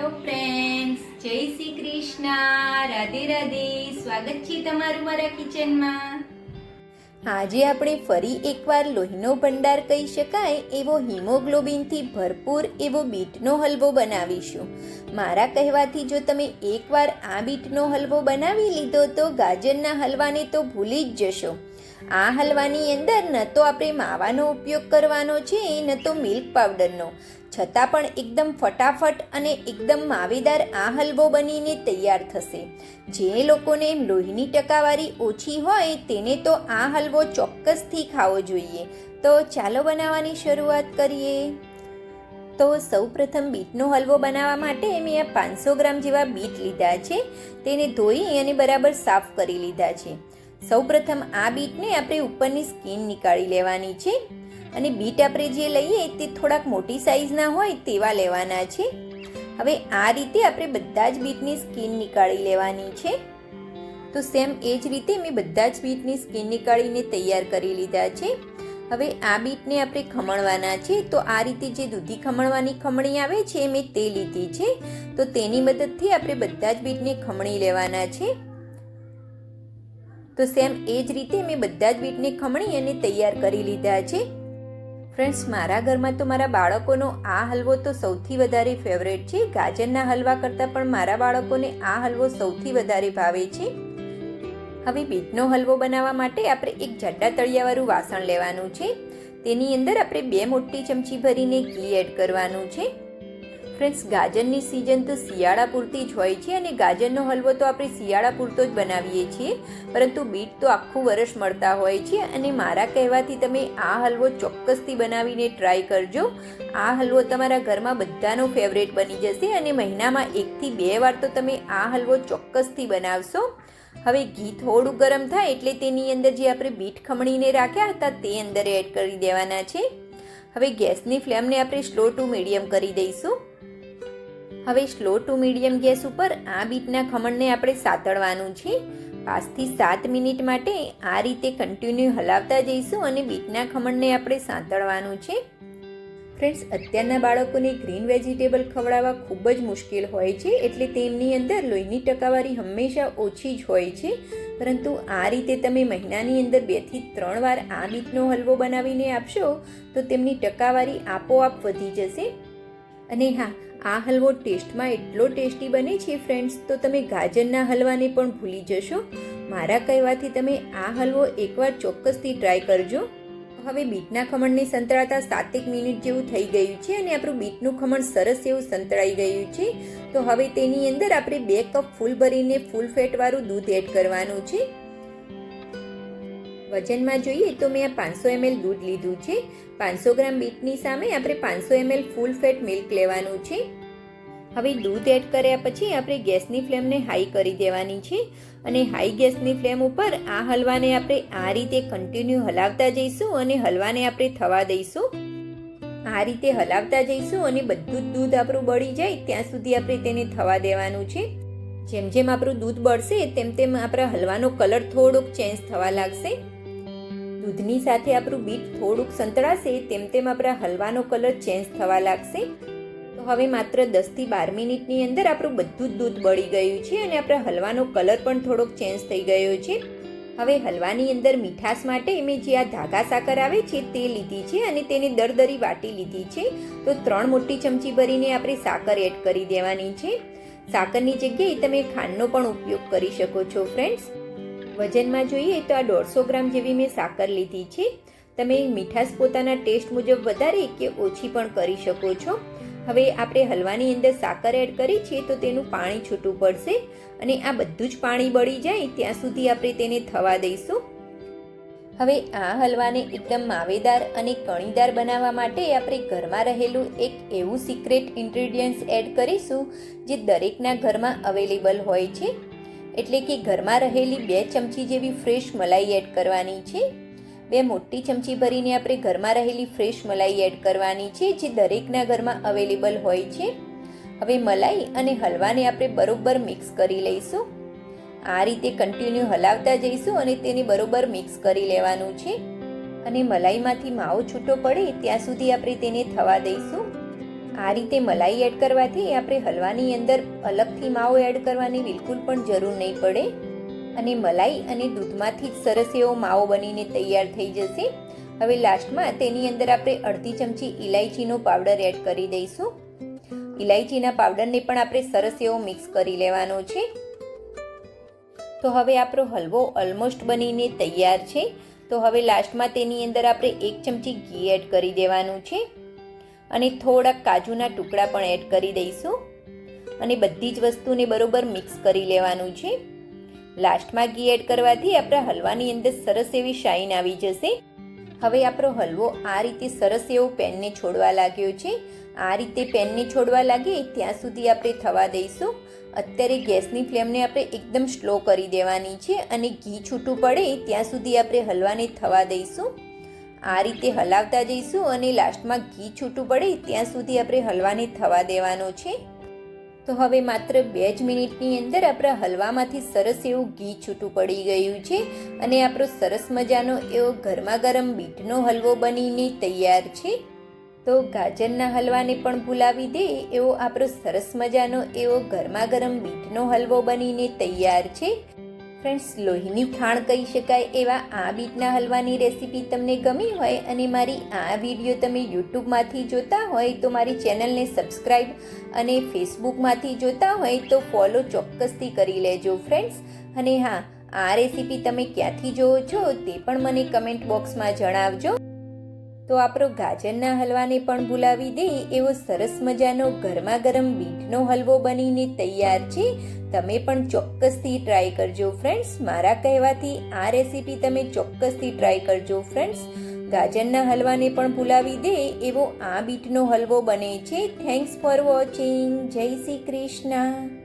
Hello friends જય શ્રી કૃષ્ણ રાધે રાધે સ્વાગત છે તમારું મારા કિચનમાં આજે આપણે ફરી એકવાર લોહીનો ભંડાર કહી શકાય એવો હિમોગ્લોબિનથી ભરપૂર એવો બીટનો હલવો બનાવીશું. મારા કહેવાથી જો તમે એકવાર આ બીટનો હલવો બનાવી લીધો તો ગાજરના હલવાને તો ભૂલી જ જશો. આ હલવાની અંદર ન તો આપણે માવાનો ઉપયોગ કરવાનો છે, ન તો મિલ્ક પાવડરનો છતાં પણ એકદમ ફટાફટ અને એકદમ માવેદાર આ હલવો બનીને તૈયાર થશે. જે લોકોને લોહીની ટકાવારી ઓછી હોય તેને તો આ હલવો ચોક્કસથી ખાવો જોઈએ. તો ચાલો બનાવવાની શરૂઆત કરીએ. તો સૌપ્રથમ બીટનો હલવો બનાવવા માટે મેં પાંચસો ગ્રામ જેવા બીટ લીધા છે. તેને ધોઈ અને બરાબર સાફ કરી લીધા છે. સૌપ્રથમ આ બીટને આપણે ઉપરની સ્કીન નીકાળી લેવાની છે. અને બીટ આપણે જે લઈએ તે થોડાક મોટી સાઈઝના હોય તેવા લેવાના છે. હવે આ રીતે આપણે બધા જ બીટની સ્કીન નીકાળી લેવાની છે. તો સેમ એ જ રીતે મેં બધા જ બીટની સ્કીન નીકાળીને તૈયાર કરી લીધા છે. હવે આ બીટને આપણે ખમણવાના છે. તો આ રીતે જે દૂધી ખમણવાની ખમણી આવે છે મેં તે લીધી છે. તો તેની મદદથી આપણે બધા જ બીટને ખમણી લેવાના છે. તો સેમ એ જ રીતે મેં બધા જ બીટને ખમણી અને તૈયાર કરી લીધા છે. ફ્રેન્ડ્સ, મારા ઘરમાં તો મારા બાળકોનો આ હલવો તો સૌથી વધારે ફેવરેટ છે. ગાજરના હલવા કરતાં પણ મારા બાળકોને આ હલવો સૌથી વધારે ભાવે છે. હવે બીટનો હલવો બનાવવા માટે આપણે એક જાડા તળિયાવાળું વાસણ લેવાનું છે. તેની અંદર આપણે બે મોટી ચમચી ભરીને ઘી એડ કરવાનું છે. ફ્રેન્ડ્સ ગાજરની સિઝન તો શિયાળા પૂરતી જ હોય છે અને ગાજરનો હલવો તો આપણે શિયાળા પૂરતો જ બનાવીએ છીએ. પરંતુ બીટ તો આખું વર્ષ મળતા હોય છે અને મારા કહેવાથી તમે આ હલવો ચોક્કસથી બનાવીને ટ્રાય કરજો. આ હલવો તમારા ઘરમાં બધાનો ફેવરેટ બની જશે અને મહિનામાં એકથી બે વાર તો તમે આ હલવો ચોક્કસથી બનાવશો. હવે ઘી થોડું ગરમ થાય એટલે તેની અંદર જે આપણે બીટ ખમણીને રાખ્યા હતા તે અંદર એડ કરી દેવાના છે. હવે ગેસની ફ્લેમને આપણે સ્લો ટુ મીડિયમ કરી દઈશું. હવે સ્લો ટુ મીડિયમ ગેસ ઉપર આ બીટના ખમણને આપણે સાતળવાનું છે. પાંચથી સાત મિનિટ માટે આ રીતે કન્ટિન્યુ હલાવતા જઈશું અને બીટના ખમણને આપણે સાંતળવાનું છે. ફ્રેન્ડ્સ અત્યારના બાળકોને ગ્રીન વેજીટેબલ ખવડાવવા ખૂબ જ મુશ્કેલ હોય છે, એટલે તેમની અંદર લોહીની ટકાવારી હંમેશા ઓછી જ હોય છે. પરંતુ આ રીતે તમે મહિનાની અંદર બેથી ત્રણ વાર આ બીટનો હલવો બનાવીને આપશો, તો તેમની ટકાવારી આપોઆપ વધી જશે. અને હા આ હલવો ટેસ્ટમાં એટલો ટેસ્ટી બને છે ફ્રેન્ડ્સ તો તમે ગાજરના હલવાને પણ ભૂલી જશો. મારા કહેવાથી તમે આ હલવો એકવાર ચોક્કસથી ટ્રાય કરજો. હવે બીટના ખમણને સંતળાતા સાતેક મિનિટ જેવું થઈ ગયું છે અને આપણું બીટનું ખમણ સરસ એવું સંતળાઈ ગયું છે. તો હવે તેની અંદર આપણે બે કપ ફૂલ ભરીને ફૂલ ફેટવાળું દૂધ એડ કરવાનું છે. વજનમાં જોઈએ તો મેં આ પાંચસો એમએલ દૂધ લીધું છે. પાંચસો ગ્રામ બીટની સામે આપણે પાંચસો એમએલ ફૂલ ફેટ મિલ્ક લેવાનું છે. હવે દૂધ એડ કર્યા પછી આપણે ગેસની ફ્લેમને હાઈ કરી દેવાની છે અને હાઈ ગેસની ફ્લેમ ઉપર આ હલવાને આપણે આ રીતે કન્ટિન્યુ હલાવતા જઈશું અને હલવાને આપણે થવા દઈશું. આ રીતે હલાવતા જઈશું અને બધું જ દૂધ આપણું બળી જાય ત્યાં સુધી આપણે તેને થવા દેવાનું છે. જેમ જેમ આપણું દૂધ બળશે તેમ તેમ આપણા હલવાનો કલર થોડોક ચેન્જ થવા લાગશે. દૂધની સાથે આપણું બીટ થોડુંક સંતળાશે, તેમ તેમ આપણા હલવાનો કલર ચેન્જ થવા લાગશે. તો હવે માત્ર દસથી બાર મિનિટની અંદર આપણું બધું જ દૂધ બળી ગયું છે અને આપણા હલવાનો કલર પણ થોડોક ચેન્જ થઈ ગયો છે. હવે હલવાની અંદર મીઠાશ માટે મેં જે આ ધાગા સાકર આવે છે તે લીધી છે અને તેને દરદરી વાટી લીધી છે. તો ત્રણ મોટી ચમચી ભરીને આપણે સાકર એડ કરી દેવાની છે. સાકરની જગ્યાએ તમે ખાંડનો પણ ઉપયોગ કરી શકો છો ફ્રેન્ડ્સ વજનમાં જોઈએ તો આ દોઢસો ગ્રામ જેવી મેં સાકર લીધી છે. તમે મીઠાશ પોતાના ટેસ્ટ મુજબ વધારે કે ઓછી પણ કરી શકો છો. હવે આપણે હલવાની અંદર સાકર એડ કરી છે તો તેનું પાણી છૂટું પડશે અને આ બધું જ પાણી બળી જાય ત્યાં સુધી આપણે તેને થવા દઈશું. હવે આ હલવાને એકદમ માવેદાર અને કણીદાર બનાવવા માટે આપણે ઘરમાં રહેલું એક એવું સિક્રેટ ઇન્ગ્રીડિયન્ટ્સ એડ કરીશું જે દરેકના ઘરમાં અવેલેબલ હોય છે. એટલે કે ઘરમાં રહેલી બે ચમચી જેવી ફ્રેશ મલાઈ એડ કરવાની છે. બે મોટી ચમચી ભરીને આપણે ઘરમાં રહેલી ફ્રેશ મલાઈ એડ કરવાની છે, જે દરેકના ઘરમાં અવેલેબલ હોય છે. હવે મલાઈ અને હલવાને આપણે બરોબર મિક્સ કરી લઈશું. આ રીતે કન્ટિન્યુ હલાવતા જઈશું અને તેને બરોબર મિક્સ કરી લેવાનું છે. અને મલાઈમાંથી માવો છૂટો પડે ત્યાં સુધી આપણે તેને થવા દઈશું. આ રીતે મલાઈ એડ કરવાથી આપણે હલવાની અંદર અલગથી માવો એડ કરવાની બિલકુલ પણ જરૂર નહીં પડે. અને મલાઈ અને દૂધમાંથી જ સરસ એવો માવો બનીને તૈયાર થઈ જશે. હવે લાસ્ટમાં તેની અંદર આપણે અડધી ચમચી ઇલાયચીનો પાવડર એડ કરી દઈશું. ઇલાયચીના પાવડરને પણ આપણે સરસ એવો મિક્સ કરી લેવાનો છે. તો હવે આપણો હલવો ઓલમોસ્ટ બનીને તૈયાર છે. તો હવે લાસ્ટમાં તેની અંદર આપણે એક ચમચી ઘી એડ કરી દેવાનું છે. અને થોડાક કાજુના ટુકડા પણ એડ કરી દઈશું. અને બધી જ વસ્તુને બરોબર મિક્સ કરી લેવાનું છે. લાસ્ટમાં ઘી એડ કરવાથી આપણા હલવાની અંદર સરસ એવી શાઇન આવી જશે. હવે આપણો હલવો આ રીતે સરસ એવો પેનને છોડવા લાગ્યો છે. આ રીતે પેનને છોડવા લાગે ત્યાં સુધી આપણે થવા દઈશું. અત્યારે ગેસની ફ્લેમને આપણે એકદમ સ્લો કરી દેવાની છે અને ઘી છૂટું પડે ત્યાં સુધી આપણે હલવાને થવા દઈશું. આ રીતે હલાવતા જઈશું અને લાસ્ટમાં ઘી છૂટું પડે ત્યાં સુધી આપણે હલવાને થવા દેવાનો છે. તો હવે માત્ર બે જ મિનિટની અંદર આપણા હલવામાંથી સરસ એવું ઘી છૂટું પડી ગયું છે અને આપણો સરસ મજાનો એવો ગરમા ગરમ બીટનો હલવો બનીને તૈયાર છે. તો ગાજરના હલવાને પણ ભૂલાવી દે એવો આપણો સરસ મજાનો એવો ગરમા ગરમ બીટનો હલવો બનીને તૈયાર છે. ફ્રેન્ડ્સ લોહીની ખાણ કહી શકાય એવા આ બીટના હલવાની રેસીપી તમને ગમી હોય અને મારી આ વીડિયો તમે યુટ્યુબમાંથી જોતા હોય તો મારી ચેનલને સબસ્ક્રાઈબ અને ફેસબુકમાંથી જોતા હોય તો ફોલો ચોક્કસથી કરી લેજો ફ્રેન્ડ્સ અને હા, આ રેસીપી તમે ક્યાંથી જોવો છો તે પણ મને કમેન્ટ બોક્સમાં જણાવજો. તો આપણો ગાજરના હલવાને પણ ભૂલાવી દે એવો સરસ મજાનો ગરમા ગરમ બીટનો હલવો બનીને તૈયાર છે. તમે પણ ચોક્કસથી ટ્રાય કરજો ફ્રેન્ડ્સ મારા કહેવાથી આ રેસીપી તમે ચોક્કસથી ટ્રાય કરજો ફ્રેન્ડ્સ ગાજરના હલવાને પણ ભૂલાવી દે એવો આ બીટનો હલવો બને છે. થેન્ક્સ ફોર વોચિંગ જય શ્રી કૃષ્ણ.